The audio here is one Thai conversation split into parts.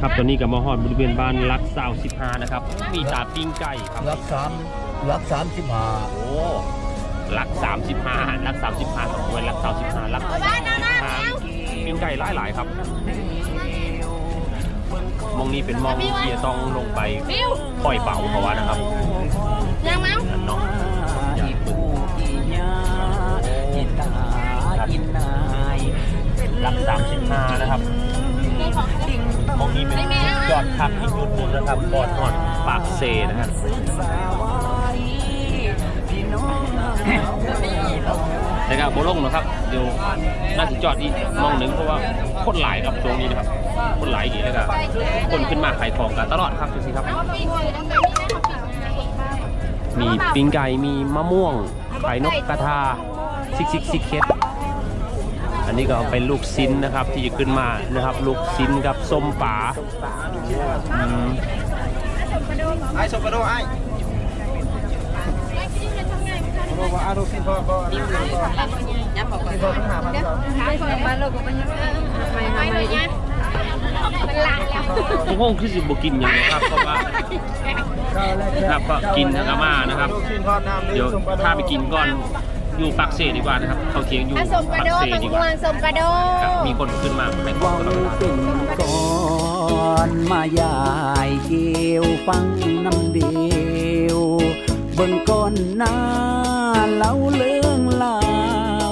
ครับตอนนี้กับมาฮอดบริเวณบ้านรักสาวสิบห้านะครับ มีตาปิ้งไก่ครับรักสามรักสามสิบห้าโอ้รักสามสิบห้ารักสามสิบห้าของเวนรักสามสิบห้ารักห้าปิ้งไก่หลายหลายๆครับมองนี้เป็นมองที่จะต้องลงไปบิวปล่อยเป่าเขาว่านะครับยังมั้งนั่นเนาะอย่าเพิ่งรักสามสิบห้านะครับ มองนี้เป็นยอดพักอีกจุดหนึงนะครับบอดนอดปากเซนะครับนะครับโบลงนะครับเดี๋ยวน่าจะจอดอีกมองหนึ่งเพราะว่าคนหลายครับตรงนี้นะครับคนหลายอีกแล้วก็คนขึ้นมาขายของกันตลอดครับดูสิครับ มีปิ้งไก่มีมะม่วงไข่นกกระทาซิกซิกซิกเคส นนี้ก็เป็นลูกซินนะครับที่จะขึ้นมานะครับ ลูกซินกับส้มป่าอืมไอ้สกปรกไอ้โรบอาโรฟินพอพอฟินพอต้องหามันก่อนไม่เลยเนี่ยมันหลังแล้วทุกห้องคือสิบกินอย่างนะครับเพราะว่าครับก็กินทางอามานะครับฟินพอน้ำเดี๋ยวถ้าไปกินก่อน อยู่ปากเซดีกว่านะครับเขาเทียงอยู่ผสมกระปากโดเซดเป็นดีกกวว่างสมกระโดครับดมีคนขึ้นมาขายของตลอดเวลา เป็นก่อนมายายเกี่ยวฟังน้ำเดียวเบิ่งก่อนหน้าเล่าเรื่องเล่า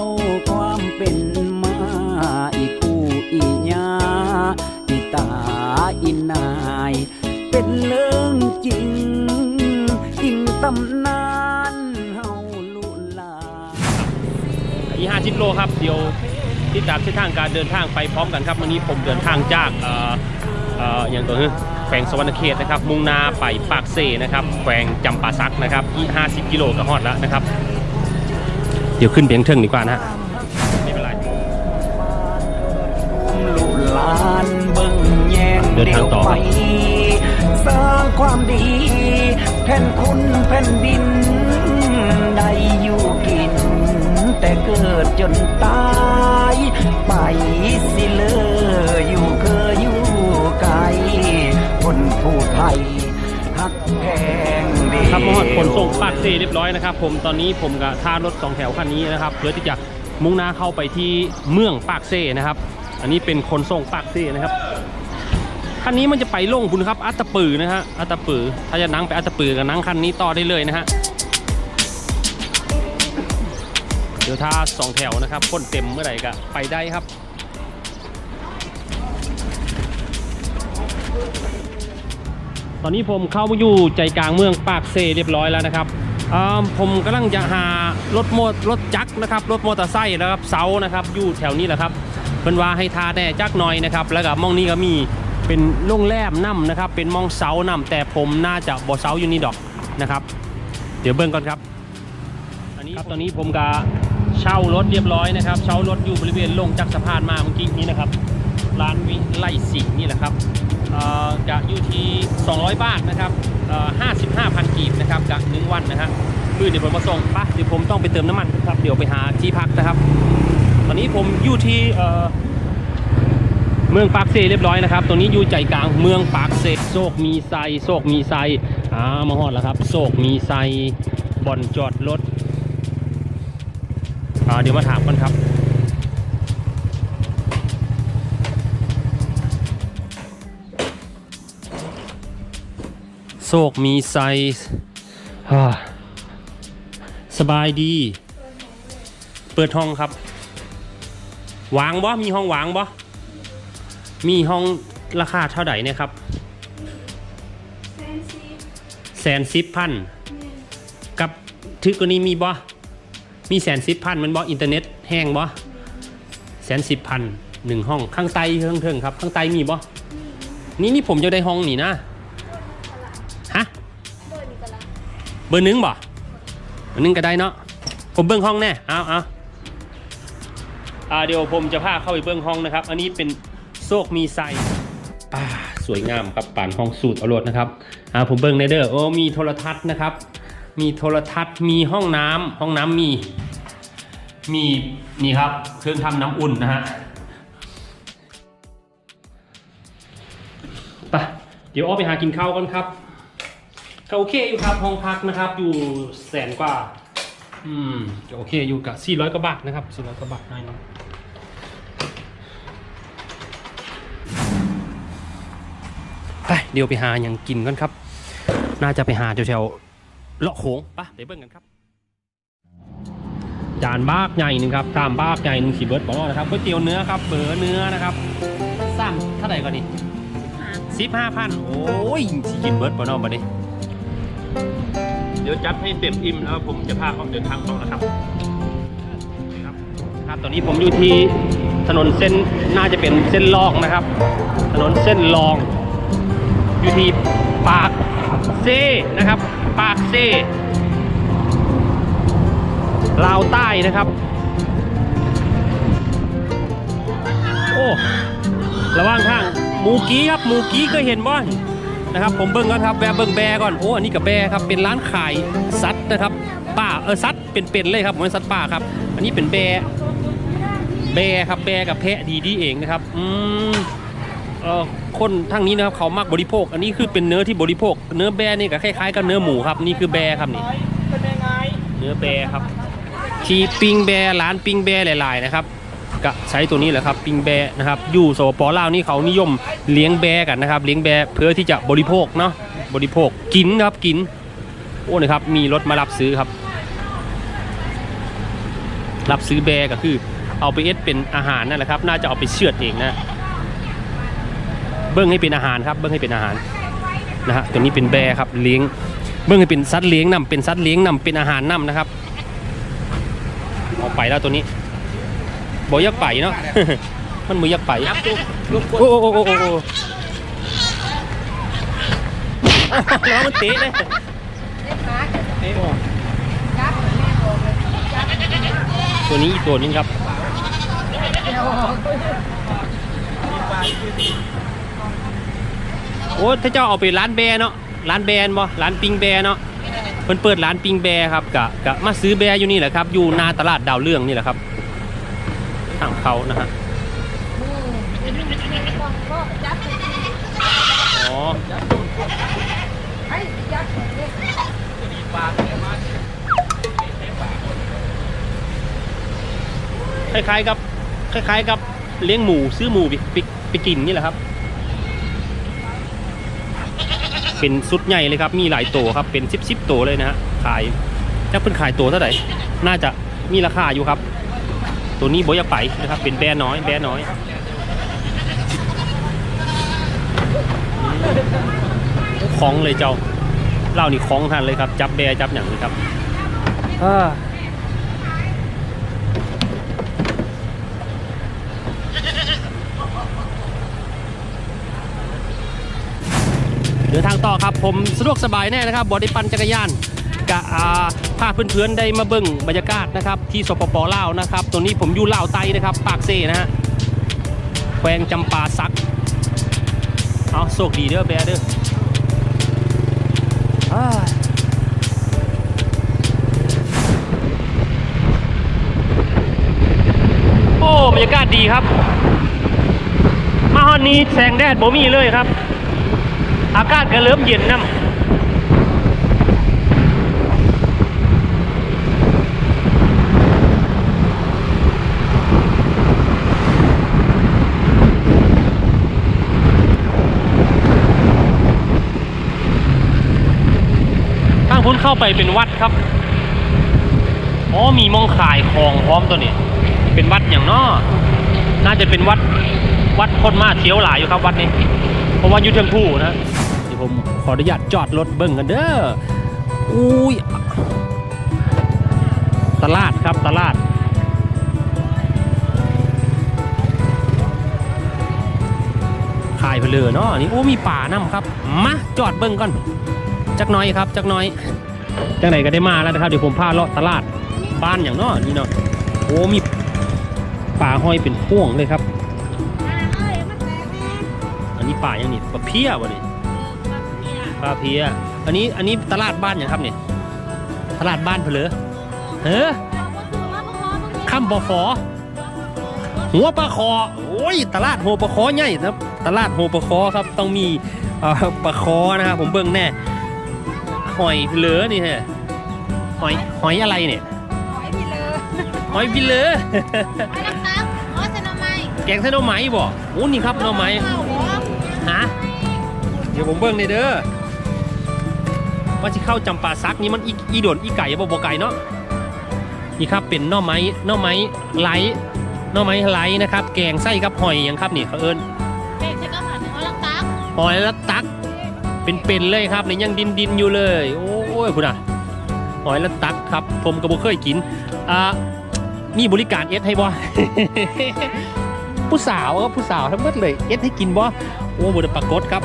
วความเป็นมาอีกูอีญาอีตาอีนาย เป็นเรื่องจริง 50 โลครับ เดี๋ยวติดตามเส้นทางการเดินทางไปพร้อมกันครับวันนี้ผมเดินทางจากเอ่อเอ่ออย่างตัวนี้แขวงสวรรณเขตนะครับ มุ่งหน้าไปปากเซนะครับ แขวงจำปาสักนะครับอี50 กิโลก็ฮอดแล้วนะครับ เดี๋ยวขึ้นเพียงเทิงดีกว่านะฮะไม่เป็นไรลูกหลานเบิ่งแยงเดินทางต่อไปสร้างความดี แผ่นคุณแผ่นดินได้อยู่กิน แต่เกิดจนตาย ไปสิเลออยู่เคยอยู่ไกลคนผู้ไทยหักแพงดีครับมอดขนส่งปากเซเรียบร้อยนะครับ ผมตอนนี้ผมกับท่ารถสองแถวคันนี้นะครับเพื่อที่จะมุ่งหน้าเข้าไปที่เมืองปากเซนะครับ อันนี้เป็นขนส่งปากเซนะครับคันนี้มันจะไปลงคุณครับอัตตปือนะฮะอัตตปือ ถ้าจะนั่งไปอัตตปือกับนั่งคันนี้ต่อได้เลยนะฮะ เดี๋ยวถ้าสองแถวนะครับคนเต็มเมื่อไหร่ก็ไปได้ครับตอนนี้ผมเข้ามาอยู่ใจกลางเมืองปากเซเรียบร้อยแล้วนะครับอ่าผมกำลังจะหารถโมรถจักรนะครับรถมอเตอร์ไซค์นะครับเสานะครับอยู่แถวนี้แหละครับเป็นว่าให้ทาแน่จักหน่อยนะครับแล้วก็มองนี้ก็มีเป็นโรงแรมน้ำนะครับ เป็นมองเสาน้ำแต่ผมน่าจะบ่เสาอยู่นี่ดอกนะครับ เดี๋ยวเบิ่งก่อนครับอันนี้ครับตอนนี้ผมก็ เช่ารถเรียบร้อยนะครับ เช่ารถอยู่บริเวณลงจากสะพานมาเมื่อกี้นี้นะครับ ร้านวิไลสิงห์นี่แหละครับเอ่อจะอยู่ที่ 200 บาทนะครับเอ่อ55,000 กีบนะครับกับหนึ่งวันนะฮะมือเดี๋ยวผมมาส่งปะเดี๋ยวผมต้องไปเติมน้ำมันครับเดี๋ยวไปหาที่พักนะครับ ตอนนี้ผมอยู่ที่เมืองปากเซเรียบร้อยนะครับตัวนี้อยู่ใจกลางเมืองปากเซโศกมีไซโศกมีไซอ่ามาฮอดแล้วครับโศกมีไซบ่อนจอดรถ เดี๋ยวมาถามกันครับโศกมีไซฮ่าสบายดี เปิดห้องครับวางบ่ มีห้องวางบ่ มีห้องราคาเท่าไหร่เนี่ยครับแสนสิบพัน กับทึกกว่านี้มีบ่ มีแสนสิบพันมันบ่อินเทอร์เน็ตแห้งบ่แสนสิบพันหนึ่งห้องข้างใต้เครื่องเทิงครับ ข้างใต้มีบ่นี่นี่ผมจะได้ห้องนี่นะฮะเบอร์หนึ่งบ่เบอร์หนึ่งก็ได้เนาะผมเบิ้งห้องแน่เอาเอาอ่าเดี๋ยวผมจะพาเข้าไปเบิ้งห้องนะครับ อันนี้เป็นโซกมีไซอ่าสวยงามครับป่านห้องสูตรเอารถนะครับอ่าผมเบิ้งในเด้อโอ้มีโทรทัศน์นะครับ มีโทรทัศน์มีห้องน้ำห้องน้ำมีมีนี่ครับเครื่องทำน้ำอุ่นนะฮะไปเดี๋ยวอ้อไปหากินข้าวกันครับก็โอเคอยู่ครับห้องพักนะครับ อยู่แสนกว่า อืมจะโอเคอยู่กับ400กว่าบาทนะครับ400กว่าบาทหน่อยนึงไปเดี๋ยวไปหาอย่างกินกันครับ น่าจะไปหาแถวๆ เลาะโขงไปเดี๋ยวเบิ่งกันครับจานบากใหญ่หนึ่งครับตามบากใหญ่หนึ่งขีเบิร์ดบอกนะครับก๋วยเตี๋ยวเนื้อครับเบอร์เนื้อนะครับสามเท่าไหร่ก่อนนี่สิบห้าพันโอ้ยสิกินเบิร์ดบอนอมาดิเดี๋ยวจัดให้เต็มอิ่มแล้วผมจะพาเขาเดินทางต่อนะครับครับตอนนี้ผมอยู่ที่ถนนเส้นน่าจะเป็นเส้นรองนะครับ ถนนเส้นรอง อยู่ที่ปากเซนะครับ ปากเซลาวใต้นะครับ โอ้ระว่างทางหมูกี้ครับหมูกี้เคยเห็นบ่นะครับ ผมเบิ้งก่อนครับแวะเบิ้งแบก่อนโอ้อันนี้กับแบครับเป็นร้านขายซัดนะครับป่าเออซัดเป็นๆเลยครับผมซัดป่าครับ อันนี้เป็นแบแบครับแบกับแพะดีดีเองนะครับ อืม คนทางนี้นะครับเขามักบริโภค อันนี้คือเป็นเนื้อที่บริโภค เนื้อแบร์นี่ก็คล้ายๆกับเนื้อหมูครับนี่คือแบร์ครับนี่เนื้อแบร์ครับ ที่ปิงแบร์ร้านปิงแบร์หลาย ๆ นะครับก็ใช้ตัวนี้แหละครับปิงแบร์นะครับอยู่สปปลาวนี่เขานิยมเลี้ยงแบร์กันนะครับ เลี้ยงแบร์เพื่อที่จะบริโภคเนาะบริโภคกินนะครับกินโอ้นะครับมีรถมารับซื้อครับ รับซื้อแบร์ก็คือเอาไปเอสเป็นอาหารนั่นแหละครับ น่าจะเอาไปเชือดเองนะ เบิ้งให้เป็นอาหารครับ เบิ้งให้เป็นอาหารนะฮะตัวนี้เป็นแบครับเลี้ยง เบิ้งให้เป็นสัตว์เลี้ยงนำเป็นสัตว์เลี้ยงนำเป็นอาหารนำนะครับออกไปแล้วตัวนี้บอยักไปเนาะมันมือยักไปโอ้โอ้โอ้โอ้โอ้โอ้แล้วมันเตะเลยตัวนี้อีกตัวนึงครับ โอ้ถ้าเจ้าเอาไปร้านแบร์เนาะร้านแบรนด์บ่ร้านปิงแบร์เนาะเพิ่นเปิดร้านปิงแบร์ครับกะกะมาซื้อแบร์อยู่นี่แหละครับ อยู่หนาตลาดดาวเรื่องนี่แหละครับทางเขานะฮะอ๋อคล้ายๆกับคล้ายๆกับเลี้ยงหมูซื้อหมูปไปไปกินนี่แหละครับ เป็นสุดใหญ่เลยครับ มีหลายตัวครับ เป็นซิบสิบตัวเลยนะฮะ ขายจะเป็นขายตัวเท่าไหร่ น่าจะมีราคาอยู่ครับ ตัวนี้โบอยากไปนะครับ เป็นแบน้อย แบน้อย คล้องเลยเจ้าเล่านี่คล้องทันเลยครับ จับแบจับอย่างเลยครับอ่า ดินทางต่อครับผมสะดวกสบายแน่นะครับบอได้ปั่นจักรยานกะอาพาเพื่อนๆได้มาเบิ่งบรรยากาศนะครับที่สปปลาวนะครับตัวนี้ผมอยู่ลาวไตนะครับ ปากเซนะฮะแขวงจำปาสักเอาโชคดีเด้อแบร์เด้อโอ้บรรยากาศดีครับ มาฮอนนี้แสงแดดบ่มีเลยครับ อากาศก็เริ่มเย็นน้ำทางพุ้นเข้าไปเป็นวัดครับ อ๋อ มีมองขายของพร้อมตัวนี้ เป็นวัดอย่างน้อน่าจะเป็นวัด วัดคนมาเที่ยวหลายอยู่ครับวัดนี้ เพราะว่าอยู่เทิงผู้นะ ขออนุญาตจอดรถเบิ่งกันเด้ออุ้ยตลาดครับตลาด ขายเลือเนาะนี่โอ้มีป่าน้ำครับ มาจอดเบิ่งก่อน จักน้อยครับจักน้อย จังไหนก็ได้มาแล้วนะครับ เดี๋ยวผมพาเลาะตลาดบ้านอย่างเนาะนี่เนาะโอ้มีป่าห้อยเป็นพ่วงเลยครับ อันนี้ป่าอย่างนี้ปลาเพี้ยวะนี่าเพี้ยอันนี้อันนี้ตลาดบ้านอย่างครับเนี่ยตลาดบ้านเพลอเฮ้อคำบอฟอหัวปลาคอโอ้ยตลาดหัวปลาคอใหญ่นะตลาดโฮปะคอครับต้องมีเอ่อปลาคอนะครับผมเบิ่งแน่หอยเหลือนี่ฮะหอยหอยอะไรเนี่ยหอยพี่เลยหอยพิเลอหอยน้ำตักหอยเซนอไมแกงเส้นหน่อไม้บ่โอ้นี่ครับหน่อไม้ข้าวหัวฮะ เดี๋ยวผมเบิ่งในอยเด้อ ว่าที่เข้าจำปาซักนี่มันอีอีโดนอีไก่บ่บ่ไก่เนาะนี่ครับเป็นหน่อไม้หน่อไม้ไหลหน่อไม้ไหลนะครับ แกงไส้กับหอยหยังครับนี่เขาเอิ้นเป็ดใช่ก็ผ่านหอยน้ำตักหอยละตัก เป็นๆเลยครับนี่ยังดินดินๆอยู่เลย โอ้ยคุณอะหอยละตักครับ ผมก็บ่เคยกินอ่ามีบริการเอสให้บ่ผู้สาวครับผู้สาวทั้งหมดเลยเอสให้กินบ่โอ้บ่ได้ปรากฏครับ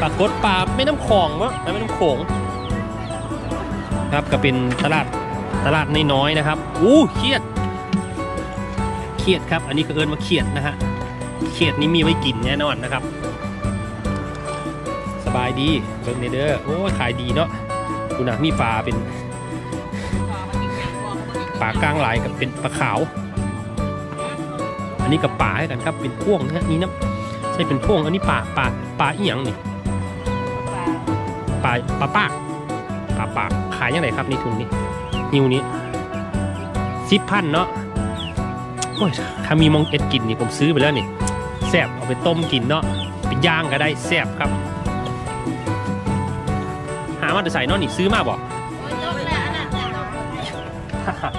ปรากฏปลาแม่น้ำคลองวะแม่น้ำโขงครับก็เป็นตลาดตลาดน้อยๆนะครับอู้เครียดเครียดครับ อันนี้ก็เอิ้นว่าเครียดนะฮะเครียดนี้มีไว้กินแน่นอนนะครับ สบายดีเบิ่งในเด้อโอ้ขายดีเนาะดูนะมีปลาเป็นปลากลางหลายกับเป็นปลาขาว อันนี้กับปลาให้กันครับเป็นพ่วงนะฮะนี่นะใช่เป็นพ่วงอันนี้ปลาปลาปลาอีหยังนี่ ปลาปลาปากปลาปากขายยังไงครับนี่ถุงนี้นิวนี้สิบพันเนาะโอ้ยถ้ามีมองเอ็ดกินนี่ผมซื้อไปแล้วนี่แซ่บเอาไปต้มกินเนาะไปย่างก็ได้แซ่บครับ หามาแต่ใส่เนาะนี่ซื้อมาบอกโอ้ยยกเลยอันนั้นแต่ต้อง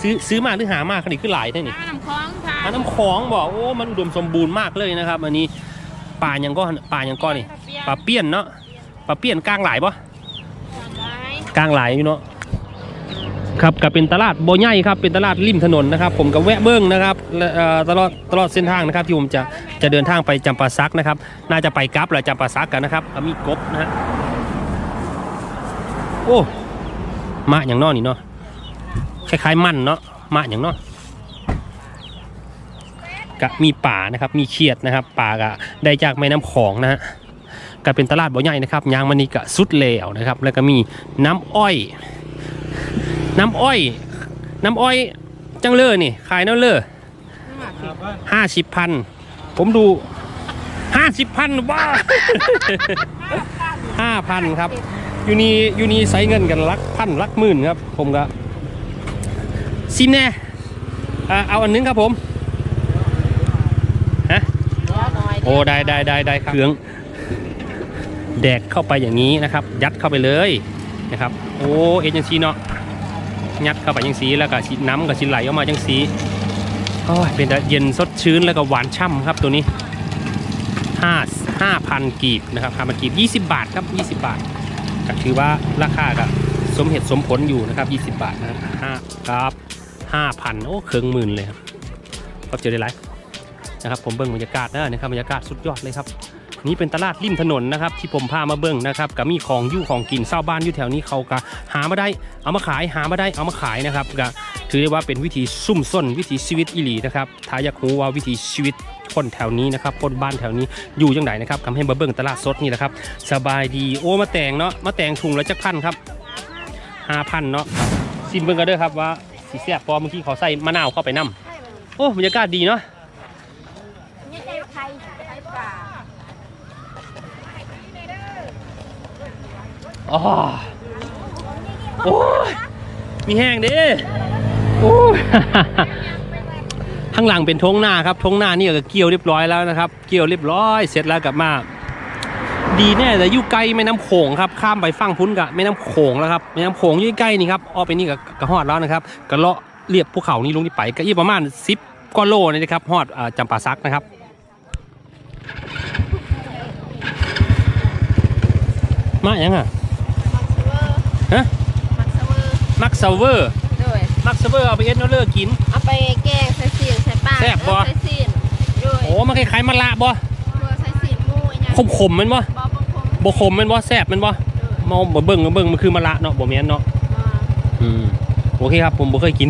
ซื้อซื้อมาหรือหามาขนาดคือหลายได้นี่น้ำคล้องค่ะอันน้ำของบอกโอ้มันอุดมสมบูรณ์มากเลยนะครับ อันนี้ปลายังก็ปลายังก็นี่ปลาเปี้ยนเนาะ ปลาเปี้ยนกลางหลายปะกลางหลายอยู่เนาะครับก็เป็นตลาดโบใหญ่ครับเป็นตลาดริมถนนนะครับ ผมก็แวะเบิ้งนะครับและเอ่อตลอดตลอดเส้นทางนะครับที่ผมจะจะเดินทางไปจำปาซักนะครับ น่าจะไปกลับแหละจำปาซักกันนะครับเอามีกบนะฮะโอ้มะอย่างเนอนี่เนาะคล้ายๆมันเนาะมะอย่างเนาะกะมีป่านะครับมีเขียดนะครับป่ากะได้จากแม่น้ำของนะฮะ ก็เป็นตลาดบ่อใหญ่นะครับยางมันนี่ก็สุดเลวนะครับ แล้วก็มีน้ำอ้อย น้ำอ้อย น้ำอ้อยจังเลอนี่ขายน้ำเลอห้าสิบพันผมดูห้าสิบพันว้าห้าพันครับอยู่นี่อยู่นี่ใช้เงินกันลักพันลักหมื่นครับ ผมก็ซิมแน่เอาอันนึงครับผมฮะโอ้ได้ได้ได้ได้ครับเครื่อง แดกเข้าไปอย่างนี้นะครับ ยัดเข้าไปเลยนะครับ โอ้เอ็นยังซีเนาะยัดเข้าไปยังสีแล้วก็สีน้ำกับสีไหลออกมาจังสีโอ้ยเป็นเย็นสดชื้นแล้วก็หวานช่ำครับตัวนี้ห้าห้าพันกีบนะครับห้าพันกีบยี่สิบบาทครับยี่สิบบาทก็ถือว่าราคาก็สมเหตุสมผลอยู่นะครับยี่สิบบาทนะห้าครับห้าพันโอ้เครื่องหมื่นเลยครับก็เจอได้ไรนะครับผมเบิ่งบรรยากาศนะนะครับบรรยากาศสุดยอดเลยครับ นี่เป็นตลาดริมถนนนะครับที่ผมพามาเบิ้งนะครับก็มีของอยู่ของกินเศร้าบ้านอยู่แถวนี้เขาก็หามาได้เอามาขายหามาได้เอามาขายนะครับก็ถือได้ว่าเป็นวิถีซุ่มซ่นวิถีชีวิตอีหลีนะครับถ้าอยากรู้ว่าวิถีชีวิตคนแถวนี้นะครับคนบ้านแถวนี้อยู่ยังไงนะครับทำให้มาเบิ้งตลาดสดนี่แหละครับสบายดีโอ้มาแต่งเนาะมาแต่งถุงละจักพันครับห้าพันเนาะซิมเบิ้งกันเด้อครับว่าสีแซ่บพอเมื่อกี้เขาใส่มะนาวเข้าไปน้ำโอ้บรรยากาศดีเนาะ นี่ใจไทยไทยป่า อ๋อโอ้ยมีแห้งดิโอ้ยข้างหลังเป็นทงหน้าครับทงหน้านี่ก็เกี่ยวเรียบร้อยแล้วนะครับ เกี่ยวเรียบร้อย เสร็จแล้วกลับมา ดีแน่แต่อยู่ไกลแม่น้ำโขงครับ ข้ามไปฝั่งพุ้นกับแม่น้ำโขงแล้วครับแม่น้ำโขงอยู่ใกล้นี่ครับออไปนี่กับกระหอดแล้วนะครับกระเลาะเรียบภูเขานี่ลงที่ไปก็ยี่ประมาณสิบกว่าโลนี่นะครับหอดอ่าจำปาซักนะครับมาอย่างอะ ฮะมักเซเวอร์มักซาเวอร์โดยมักเซเวอร์เอาไปเอ็ดเนอเลอร์กิน เอาไปแกงใส่ซีนใส่ปลาแซ่บบ่ใส่ซีนโดยโอ้มันคล้ายๆมะละบ่ตัวใส่ซีนหมูอีหยังขมขมๆแมันบ่บ่บ่คมบ่ขมแมันบ่แซ่บแมันบ่มองบ่เบิ่งบ่เบิ่งมันคือมะละเนาะบ่แม่นเนาะอ่าอืมโอเคครับผมบ่เคยกิน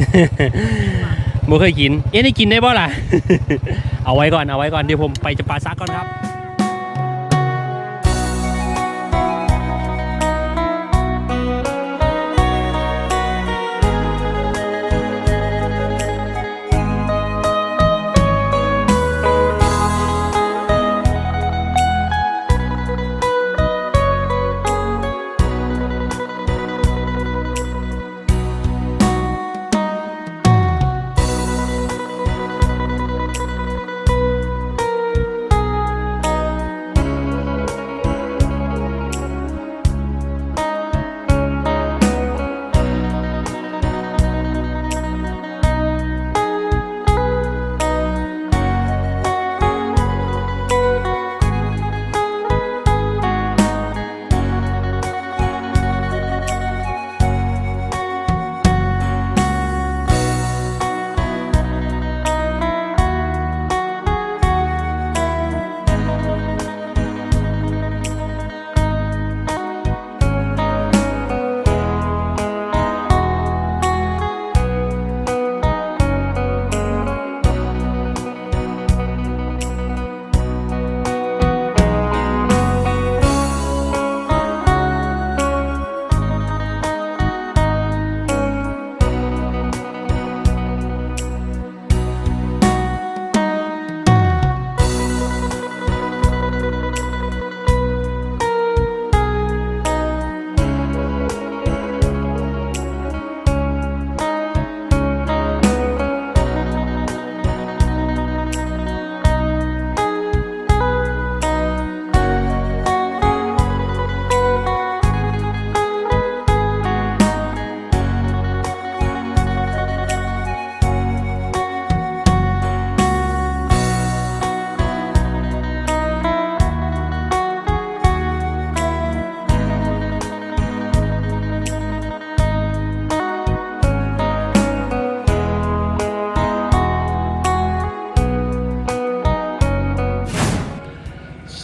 บ่เคยกิน เอ๊ะนี่กินได้บ่ล่ะ เอาไว้ก่อนเอาไว้ก่อนเดี๋ยวผมไปจะปาซักก่อนครับ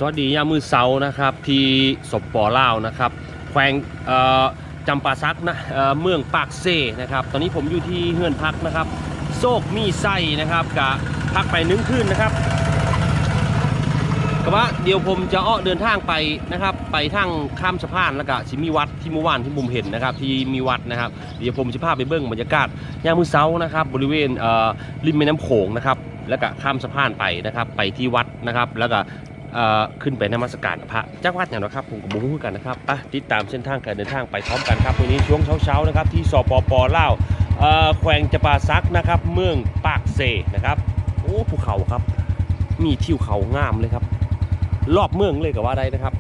วัสดียามมือเสาร์นะครับที่สปปลาวนะครับแขวงจำปาซักนะเเมืองปากเซนะครับ ตอนนี้ผมอยู่ที่เฮือนพักนะครับ โซกมีไส้นะครับกะพักไปนึ่งคืนนะครับก็ว่าเดี๋ยวผมจะอ้อเดินทางไปนะครับ ไปทางข้ามสะพานแล้วก็สิมีวัดที่เมื่อวานที่ผมเห็นนะครับ ที่มีวัดนะครับ เดี๋ยวผมจะพาไปเบิ้งบรรยากาศยามมือเสาร์นะครับ บริเวณเริมแม่น้ำโขงนะครับแล้วก็ข้ามสะพานไปนะครับไปที่วัดนะครับ แล้วก็ ขึ้นไปนมัสการพระเจ้าวัดอย่างนะครับผมกับบุ้งกันนะครับไปติดตามเส้นทางการเดินทางไปพร้อมกันครับวันนี้ช่วงเช้าๆนะครับที่สปปลาวเล่าแขวงจปาซักนะครับ เมืองปากเซนะครับโอ้ภูเขาครับ มีทิวเขางามเลยครับ รอบเมืองเลยก็ว่าได้นะครับ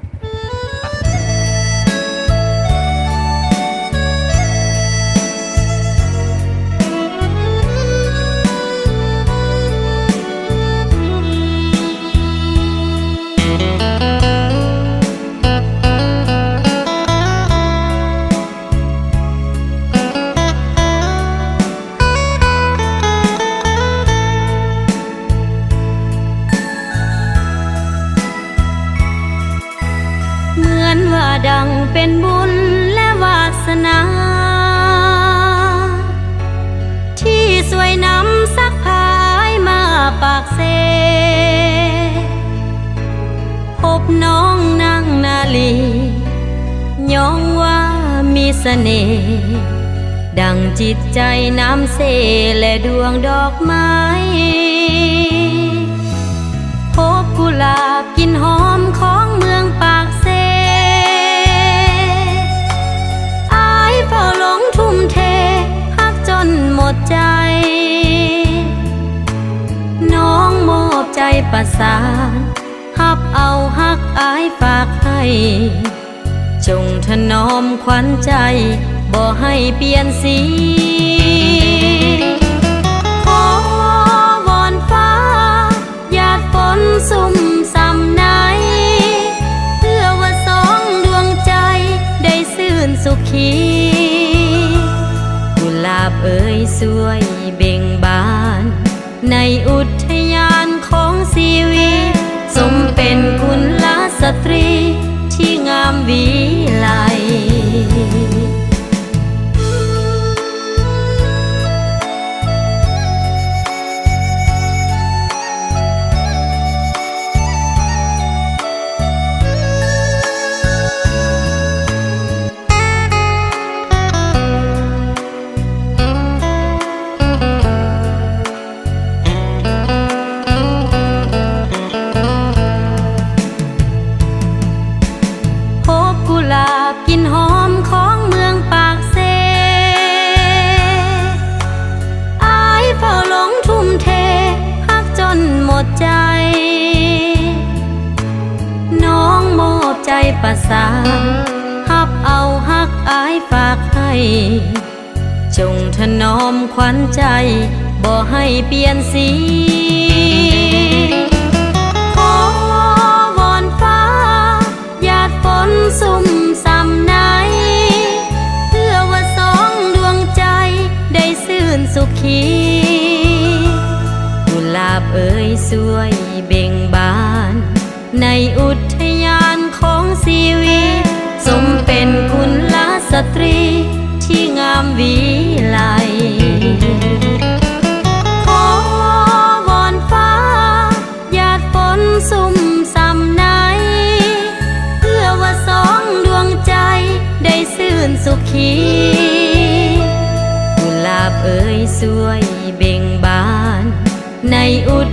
เป็นบุญและวาสนา ที่สวยนำสักพายมาปากเซพบน้องนางนาลีย้องว่ามีเสน่ห์ดังจิตใจน้ำเสและดวงดอกไม้พบกุหลาบกลินหอมของ ดใจ น้องมอบใจประสานฮับเอาฮักอายฝากให้ จงถนอมขวัญใจ บ่ให้เปลี่ยนสี ง จงถนอมขวัญใจ บ่ให้เปลี่ยนสีขอวอนฟ้าหยาดฝนสุ่มสำไหน เพื่อว่าสองดวงใจได้ซื่นสุขีกุหลาบเอ่ยสวยเบ่งบาน ในอุทยานของชีวิต สมเป็นกุณลสตรีามวิไลขอวอนฟ้าหยาดฝนสุ่มสำไหน เพื่อว่าสองดวงใจได้ซื่นสุขีกุหลาบเอ่ยสวยเบ่งบาน ในอุท